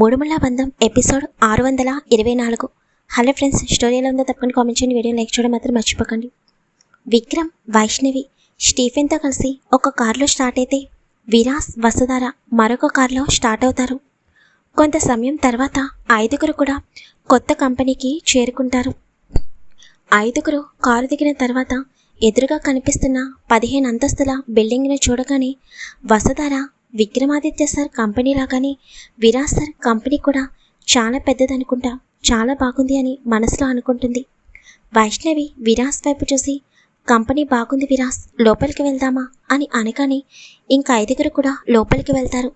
మూడుముళ్ళ బంధం ఎపిసోడ్ ఆరు వందల ఇరవై నాలుగు. హలో ఫ్రెండ్స్ స్టోరీ ఎలా ఉందో తప్పకుండా కామెంట్ చేయండి. వీడియో లైక్ చేయడం మాత్రం మర్చిపోకండి. విక్రమ్ వైష్ణవి స్టీఫెన్తో కలిసి ఒక కారులో స్టార్ట్ అయితే విరాస్ వసుధార మరొక కారులో స్టార్ట్ అవుతారు. కొంత సమయం తర్వాత ఐదుగురు కూడా కొత్త కంపెనీకి చేరుకుంటారు. ఐదుగురు కారు దిగిన తర్వాత ఎదురుగా కనిపిస్తున్న పదిహేను అంతస్తుల బిల్డింగ్ని చూడగానే వసుధార విక్రమాదిత్య సార్ కంపెనీ లాగానే విరాజ్ సార్ కంపెనీ కూడా చాలా పెద్దదనుకుంటా చాలా బాగుంది అని మనసులో అనుకుంటుంది. వైష్ణవి విరాస్ వైపు చూసి కంపెనీ బాగుంది విరాస్ లోపలికి వెళ్దామా? అని అనగానే ఇంకా ఐదుగురు కూడా లోపలికి వెళ్తారు.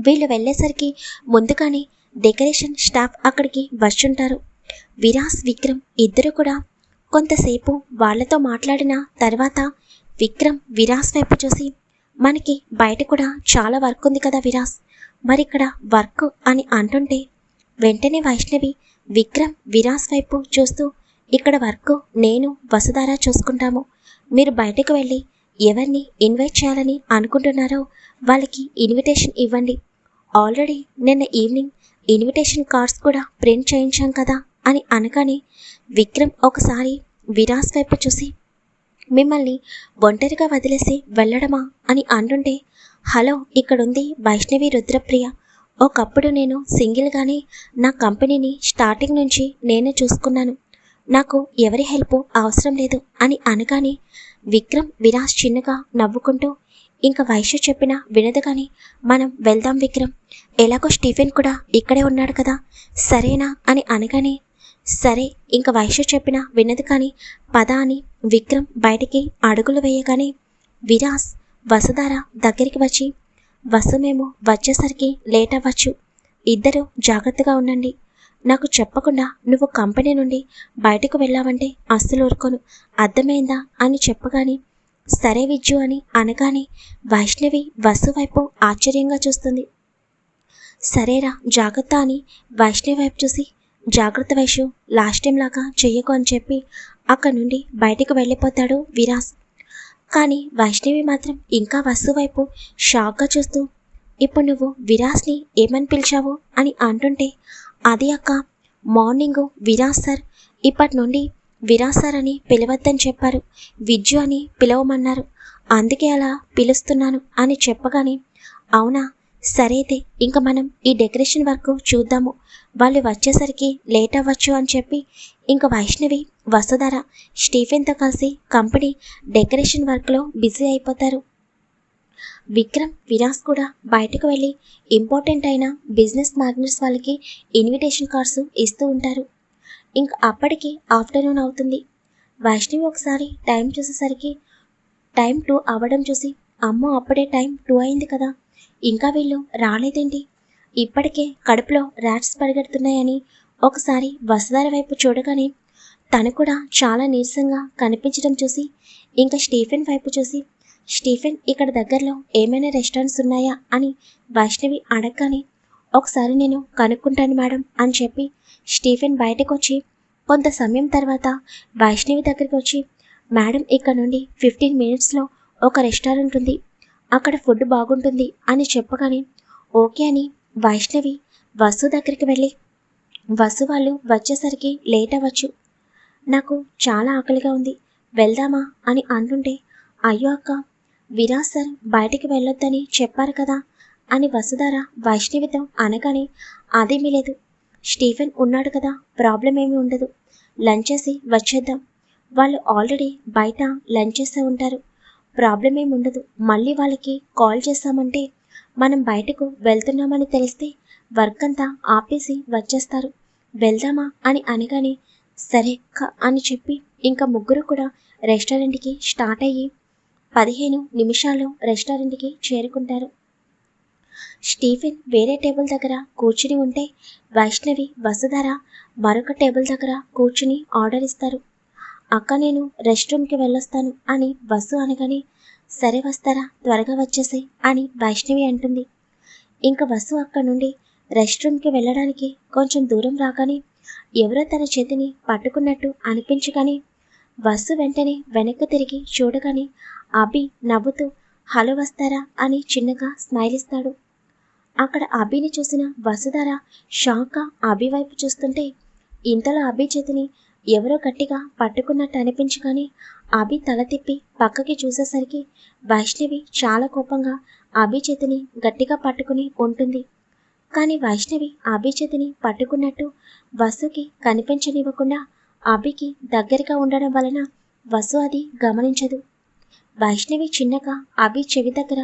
వీళ్ళు వెళ్ళేసరికి ముందుగానే డెకరేషన్ స్టాఫ్ అక్కడికి వచ్చుంటారు విరాస్ విక్రమ్ ఇద్దరు కూడా కొంతసేపు వాళ్ళతో మాట్లాడిన తర్వాత విక్రమ్ విరాస్ వైపు చూసి మనకి బయట కూడా చాలా వర్క్ ఉంది కదా విరాస్. మరి ఇక్కడ వర్క్ అని అంటుంటే వెంటనే వైష్ణవి విక్రమ్ విరాస్ వైపు చూస్తూ ఇక్కడ వర్క్ నేను వసుధార చూసుకుంటాము. మీరు బయటకు వెళ్ళి ఎవరిని ఇన్వైట్ చేయాలని అనుకుంటున్నారో వాళ్ళకి ఇన్విటేషన్ ఇవ్వండి. ఆల్రెడీ నిన్న ఈవినింగ్ ఇన్విటేషన్ కార్డ్స్ కూడా ప్రింట్ చేయించాం కదా అని అనగానే విక్రమ్ ఒకసారి విరాస్ వైపు చూసి మిమ్మల్ని ఒంటరిగా వదిలేసి వెళ్ళడమా అని అంటుంటే హలో ఇక్కడుంది వైష్ణవి రుద్రప్రియ. ఒకప్పుడు నేను సింగిల్గానే నా కంపెనీని స్టార్టింగ్ నుంచి నేనే చూసుకున్నాను. నాకు ఎవరి హెల్ప్ అవసరం లేదు అని అనగానే విక్రమ్ విరాజ్ చిన్నగా నవ్వుకుంటూ ఇంకా వైశ్య చెప్పిన వినదు కానీ మనం వెళ్దాం విక్రమ్. ఎలాగో స్టీఫెన్ కూడా ఇక్కడే ఉన్నాడు కదా. సరేనా? అని అనగానే సరే ఇంక వైశ్య చెప్పిన వినదు కానీ పద అని విక్రమ్ బయటికి అడుగులు వేయగానే విరాస్ వసుధార దగ్గరికి వచ్చి వసు మేము వచ్చేసరికి లేట్ అవ్వచ్చు. ఇద్దరు జాగ్రత్తగా ఉండండి. నాకు చెప్పకుండా నువ్వు కంపెనీ నుండి బయటకు వెళ్ళావంటే అస్సలు ఊరుకోను. అర్థమైందా అని చెప్పగానే సరే విద్యు అని అనగానే వైష్ణవి వసు వైపు ఆశ్చర్యంగా చూస్తుంది. సరేరా జాగ్రత్త అని వైష్ణవి వైపు చూసి జాగ్రత్త వైషు లాస్ట్ టైం లాగా చెయ్యకు అని చెప్పి అక్కడి నుండి బయటికి వెళ్ళిపోతాడు విరాస్. కానీ వైష్ణవి మాత్రం ఇంకా వసు వైపు షాక్గా చూస్తూ ఇప్పుడు నువ్వు విరాస్ని ఏమని పిలిచావు? అని అంటుంటే అది అక్క మార్నింగ్ విరాస్ సార్ ఇప్పటి నుండి విరాస్ సార్ అని పిలవద్దని చెప్పారు. విద్యు అని పిలవమన్నారు. అందుకే అలా పిలుస్తున్నాను అని చెప్పగానే అవునా సరే అయితే ఇంకా మనం ఈ డెకరేషన్ వర్క్ చూద్దాము. వాళ్ళు వచ్చేసరికి లేట్ అవ్వచ్చు అని చెప్పి ఇంకా వైష్ణవి వసుధర స్టీఫెన్తో కలిసి కంపెనీ డెకరేషన్ వర్క్లో బిజీ అయిపోతారు. విక్రమ్ విరాస్ కూడా బయటకు వెళ్ళి ఇంపార్టెంట్ అయిన బిజినెస్ మ్యాగ్నెట్స్ వాళ్ళకి ఇన్విటేషన్ కార్డ్స్ ఇస్తూ ఉంటారు. ఇంక అప్పటికి ఆఫ్టర్నూన్ అవుతుంది. వైష్ణవి ఒకసారి టైం చూసేసరికి టైం టూ అవ్వడం చూసి అమ్మో అప్పుడే టైం టూ అయింది కదా. ఇంకా వీళ్ళు రాలేదేంటి? ఇప్పటికే కడుపులో ర్యాట్స్ పరిగెడుతున్నాయని ఒకసారి వసుధార వైపు చూడగానే తను కూడా చాలా నీరసంగా కనిపించడం చూసి ఇంకా స్టీఫెన్ వైపు చూసి స్టీఫెన్ ఇక్కడ దగ్గరలో ఏమైనా రెస్టారెంట్స్ ఉన్నాయా అని వైష్ణవి అడగగానే ఒకసారి నేను కనుక్కుంటాను మేడం అని చెప్పి స్టీఫెన్ బయటకు వచ్చి కొంత సమయం తర్వాత వైష్ణవి దగ్గరికి వచ్చి మేడం ఇక్కడ నుండి ఫిఫ్టీన్ మినిట్స్లో ఒక రెస్టారెంట్ ఉంది అక్కడ ఫుడ్ బాగుంటుంది అని చెప్పగానే ఓకే అని వైష్ణవి వసు దగ్గరికి వెళ్ళి వసు వాళ్ళు వచ్చేసరికి లేట్ అవ్వచ్చు. నాకు చాలా ఆకలిగా ఉంది వెళ్దామా అని అంటుంటే అయ్యో అక్క విరాజ్ సార్ బయటికి వెళ్ళొద్దని చెప్పారు కదా అని వసుధార వైష్ణవితో అనగానే అదేమీ లేదు స్టీఫెన్ ఉన్నాడు కదా ప్రాబ్లం ఏమీ ఉండదు. లంచ్ చేసి వచ్చేద్దాం. వాళ్ళు ఆల్రెడీ బయట లంచ్ చేస్తూ ఉంటారు. ప్రాబ్లం ఏమి ఉండదు. మళ్ళీ వాళ్ళకి కాల్ చేస్తామంటే మనం బయటకు వెళ్తున్నామని తెలిస్తే వర్క్ అంతా ఆపేసి వచ్చేస్తారు. వెళ్దామా అని అనగానే సరే అని చెప్పి ఇంకా ముగ్గురు కూడా రెస్టారెంట్కి స్టార్ట్ అయ్యి పదిహేను నిమిషాల్లో రెస్టారెంట్కి చేరుకుంటారు. స్టీఫెన్ వేరే టేబుల్ దగ్గర కూర్చుని ఉంటే వైష్ణవి వసుధర మరొక టేబుల్ దగ్గర కూర్చుని ఆర్డర్ ఇస్తారు. అక్క నేను రెస్ట్ రూమ్కి వెళ్ళొస్తాను అని బస్సు అనగానే సరే వస్తారా త్వరగా వచ్చేసే అని వైష్ణవి అంటుంది. ఇంక బస్సు అక్కడ నుండి రెస్ట్ రూమ్కి వెళ్ళడానికి కొంచెం దూరం రాగానే ఎవరో తన చేతిని పట్టుకున్నట్టు అనిపించగానే బస్సు వెంటనే వెనక్కి తిరిగి చూడగానే అభి నవ్వుతూ హలో వస్తారా? అని చిన్నగా స్మైల్ ఇస్తాడు. అక్కడ అభిని చూసిన వసుధార షాక్గా అభి వైపు చూస్తుంటే ఇంతలో అభి చేతిని ఎవరో గట్టిగా పట్టుకున్నట్టు అనిపించి కానీ అభి తల తిప్పి పక్కకి చూసేసరికి వైష్ణవి చాలా కోపంగా అభి చేతిని గట్టిగా పట్టుకుని ఉంటుంది. కానీ వైష్ణవి అభి చేతిని పట్టుకున్నట్టు వసుకి కనిపించనివ్వకుండా అభికి దగ్గరగా ఉండడం వలన వసు అది గమనించదు. వైష్ణవి చిన్నగా అభి చెవి దగ్గర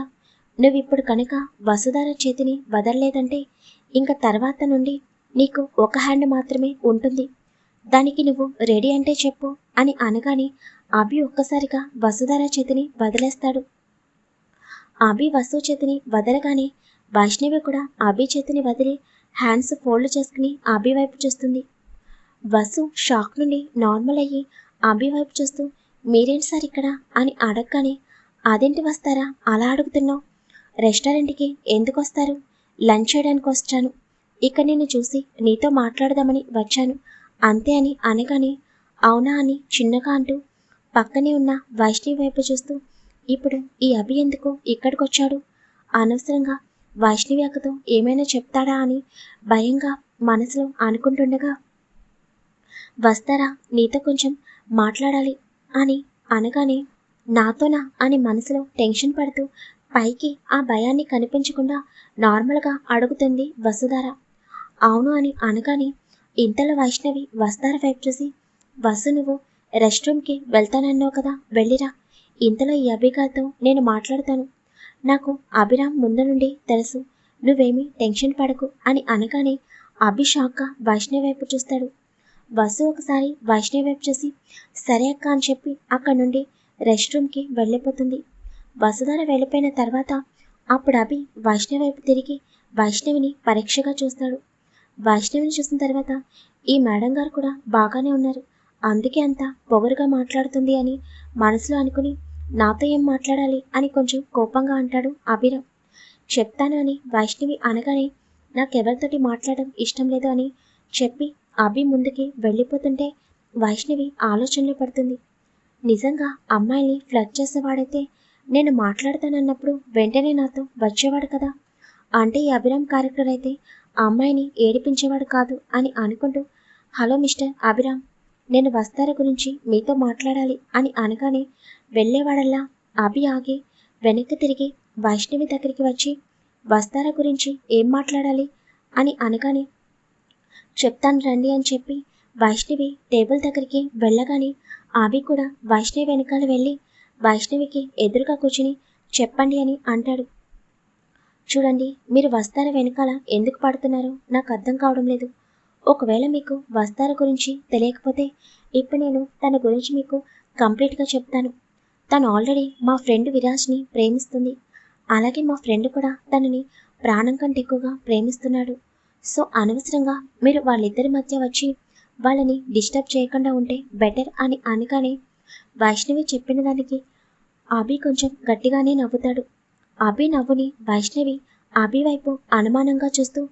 నువ్విప్పుడు కనుక వసుధార చేతిని వదలలేదంటే ఇంక తర్వాత నుండి నీకు ఒక హ్యాండ్ మాత్రమే ఉంటుంది. దానికి నువ్వు రెడీ అంటే చెప్పు అని అనగానే అభి ఒక్కసారిగా వసుధార చేతిని వదిలేస్తాడు. అభి వసు చేతిని వదలగానే వైష్ణవి కూడా అభి చేతిని వదిలి హ్యాండ్స్ ఫోల్డ్ చేసుకుని అభి వైపు చూస్తుంది. వసు షాక్ నుండి నార్మల్ అయ్యి అభి వైపు చూస్తూ మీరేంటి సార్ ఇక్కడ? అని అడగగానే అదేంటి వస్తారా? అలా అడుగుతున్నావు. రెస్టారెంట్కి ఎందుకు వస్తారు? లంచ్ చేయడానికి వచ్చాను ఇక నిన్ను చూసి నీతో మాట్లాడదామని వచ్చాను. అంతే అని అనగానే అవునా అని చిన్నగా అంటూ పక్కనే ఉన్న వైష్ణవి వైపు చూస్తూ ఇప్పుడు ఈ అభి ఎందుకు ఇక్కడికి వచ్చాడు అనవసరంగా వైష్ణవి అక్కతో ఏమైనా చెప్తాడా అని భయంగా మనసులో అనుకుంటుండగా వస్తారా నీతో కొంచెం మాట్లాడాలి అని అనగానే నాతోనా అని మనసులో టెన్షన్ పడుతూ పైకి ఆ భయాన్ని కనిపించకుండా నార్మల్గా అడుగుతుంది వసుధార. అవును అని అనగానే ఇంతలో వైష్ణవి వస్తార వైపు చూసి వసు నువ్వు రెస్ట్ రూమ్కి వెళ్తానన్నావు కదా వెళ్ళిరా. ఇంతలో ఈ అభిగారితో నేను మాట్లాడతాను. నాకు అభిరామ్ ముందు నుండి తెలుసు. నువ్వేమీ టెన్షన్ పడకు అని అనగానే అభి షాక్గా వైష్ణవి వైపు చూస్తాడు. వసు ఒకసారి వైష్ణవి వైపు చూసి సరే అక్క అని చెప్పి అక్కడి నుండి రెస్ట్ రూమ్కి వెళ్ళిపోతుంది. వసుధార వెళ్ళిపోయిన తర్వాత అప్పుడు అభి వైష్ణవి వైపు తిరిగి వైష్ణవిని పరీక్షగా చూస్తాడు. వైష్ణవిని చూసిన తర్వాత ఈ మేడం గారు కూడా బాగానే ఉన్నారు. అందుకే అంత పొగరుగా మాట్లాడుతుంది అని మనసులో అనుకుని నాతో ఏం మాట్లాడాలి? అని కొంచెం కోపంగా అంటాడు అభిరామ్. చెప్తాను అని వైష్ణవి అనగానే నాకెవరితోటి మాట్లాడడం ఇష్టం లేదు అని చెప్పి అభి ముందుకి వెళ్ళిపోతుంటే వైష్ణవి ఆలోచనలో పడుతుంది. నిజంగా అమ్మాయిని ఫ్లడ్ చేసేవాడైతే నేను మాట్లాడతానన్నప్పుడు వెంటనే నాతో వచ్చేవాడు కదా? అంటే ఈ అభిరామ్ క్యారెక్టర్ అయితే ఆ అమ్మాయిని ఏడిపించేవాడు కాదు అని అనుకుంటూ హలో మిస్టర్ అభిరామ్ నేను వస్తార గురించి మీతో మాట్లాడాలి అని అనగానే వెళ్ళేవాడల్లా అభి ఆగి వెనక్కి తిరిగి వైష్ణవి దగ్గరికి వచ్చి వస్తార గురించి ఏం మాట్లాడాలి? అని అనగానే చెప్తాను రండి అని చెప్పి వైష్ణవి టేబుల్ దగ్గరికి వెళ్ళగానే అభి కూడా వైష్ణవి వెనకాల వెళ్ళి వైష్ణవికి ఎదురుగా కూర్చుని చెప్పండి అని అంటాడు. చూడండి మీరు వస్తార వెనకాల ఎందుకు పడుతున్నారో? నాకు అర్థం కావడం లేదు. ఒకవేళ మీకు వస్తార గురించి తెలియకపోతే ఇప్పుడు నేను తన గురించి మీకు కంప్లీట్గా చెప్తాను. తను ఆల్రెడీ మా ఫ్రెండ్ విరాజ్ని ప్రేమిస్తుంది. అలాగే మా ఫ్రెండ్ కూడా తనని ప్రాణం కంటే ఎక్కువగా ప్రేమిస్తున్నాడు. సో అనవసరంగా మీరు వాళ్ళిద్దరి మధ్య వచ్చి వాళ్ళని డిస్టర్బ్ చేయకుండా ఉంటే బెటర్ అని అనగానే వైష్ణవి చెప్పిన దానికి అభి కొంచెం గట్టిగానే నవ్వుతాడు. అభి నవ్వుని వైష్ణవి అభి వైపు అనుమానంగా చూస్తూ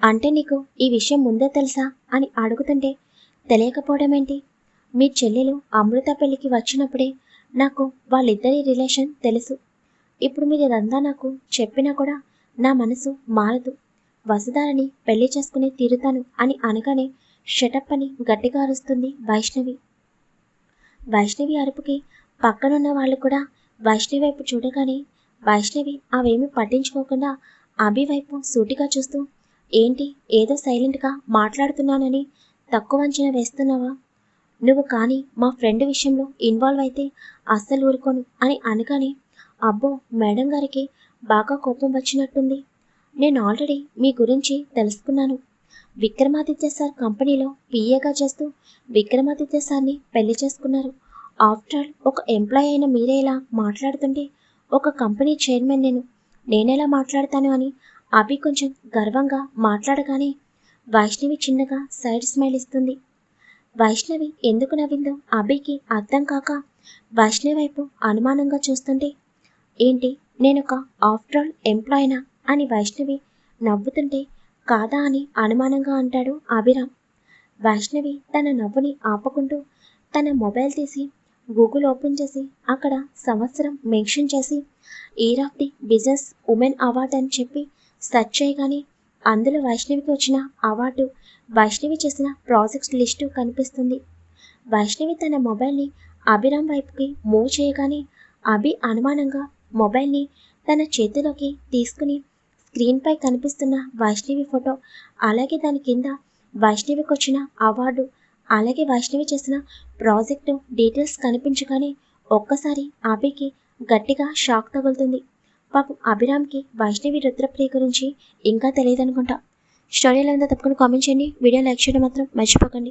అంటే నీకు ఈ విషయం ముందే తెలుసా అని అడుగుతుంటే తెలియకపోవడం ఏంటి మీ చెల్లెలు అమృత పెళ్ళికి వచ్చినప్పుడే నాకు వాళ్ళిద్దరి రిలేషన్ తెలుసు. ఇప్పుడు మీరు ఇదంతా నాకు చెప్పినా కూడా నా మనసు మారదు. వసుధారని పెళ్ళి చేసుకుని తీరుతాను అని అనగానే షటప్ అని గట్టిగా అరుస్తుంది వైష్ణవి. వైష్ణవి అరుపుకి పక్కనున్న వాళ్ళు కూడా వైష్ణవి వైపు చూడగానే వైష్ణవి అవేమీ పట్టించుకోకుండా అభి వైపు సూటిగా చూస్తూ ఏంటి ఏదో సైలెంట్గా మాట్లాడుతున్నానని తక్కువ అంచనా వేస్తున్నావా? నువ్వు కానీ మా ఫ్రెండ్ విషయంలో ఇన్వాల్వ్ అయితే అస్సలు ఊరుకోను అని అనగానే అబ్బో మేడం గారికి బాగా కోపం వచ్చినట్టుంది. నేను ఆల్రెడీ మీ గురించి తెలుసుకున్నాను. విక్రమాదిత్య సార్ కంపెనీలో పిఏగా చేస్తూ విక్రమాదిత్య సార్ని పెళ్ళి చేసుకున్నారు. ఆఫ్టర్ ఆల్ ఒక ఎంప్లాయ్ అయిన మీరే ఇలా మాట్లాడుతుంటే ఒక కంపెనీ చైర్మన్ నేను. నేనెలా మాట్లాడతాను అని అభి కొంచెం గర్వంగా మాట్లాడగానే వైష్ణవి చిన్నగా సైడ్ స్మైల్ ఇస్తుంది. వైష్ణవి ఎందుకు నవ్విందో అభికి అర్థం కాక వైష్ణవి వైపు అనుమానంగా చూస్తుంటే ఏంటి నేనొక ఆఫ్టర్ ఆల్ ఎంప్లాయినా అని వైష్ణవి నవ్వుతుంటే కాదా అని అనుమానంగా అంటాడు అభిరామ్. వైష్ణవి తన నవ్వుని ఆపుకుంటూ తన మొబైల్ తీసి గూగుల్ ఓపెన్ చేసి అక్కడ సంవత్సరం మెన్షన్ చేసి year of the business woman award అని చెప్పి సెర్చ్ చేయగానే అందులో వైష్ణవికి వచ్చిన అవార్డు వైష్ణవి చేసిన ప్రాజెక్ట్స్ లిస్టు కనిపిస్తుంది. వైష్ణవి తన మొబైల్ని అభిరామ్ వైపుకి మూవ్ చేయగానే అభి అనుమానంగా మొబైల్ని తన చేతిలోకి తీసుకుని స్క్రీన్పై కనిపిస్తున్న వైష్ణవి ఫోటో అలాగే దాని కింద వైష్ణవికి వచ్చిన అవార్డు అలాగే వైష్ణవి చేసిన ప్రాజెక్టు డీటెయిల్స్ కనిపించగానే ఒక్కసారి అభికి గట్టిగా షాక్ తగులుతుంది. పాపం అభిరామ్కి వైష్ణవి రుద్రప్రియ గురించి ఇంకా తెలియదు అనుకుంటా స్టోరీ ఎలా ఉందో తప్పకుండా కామెంట్ చేయండి. వీడియో లైక్ చేయడం మాత్రం మర్చిపోకండి.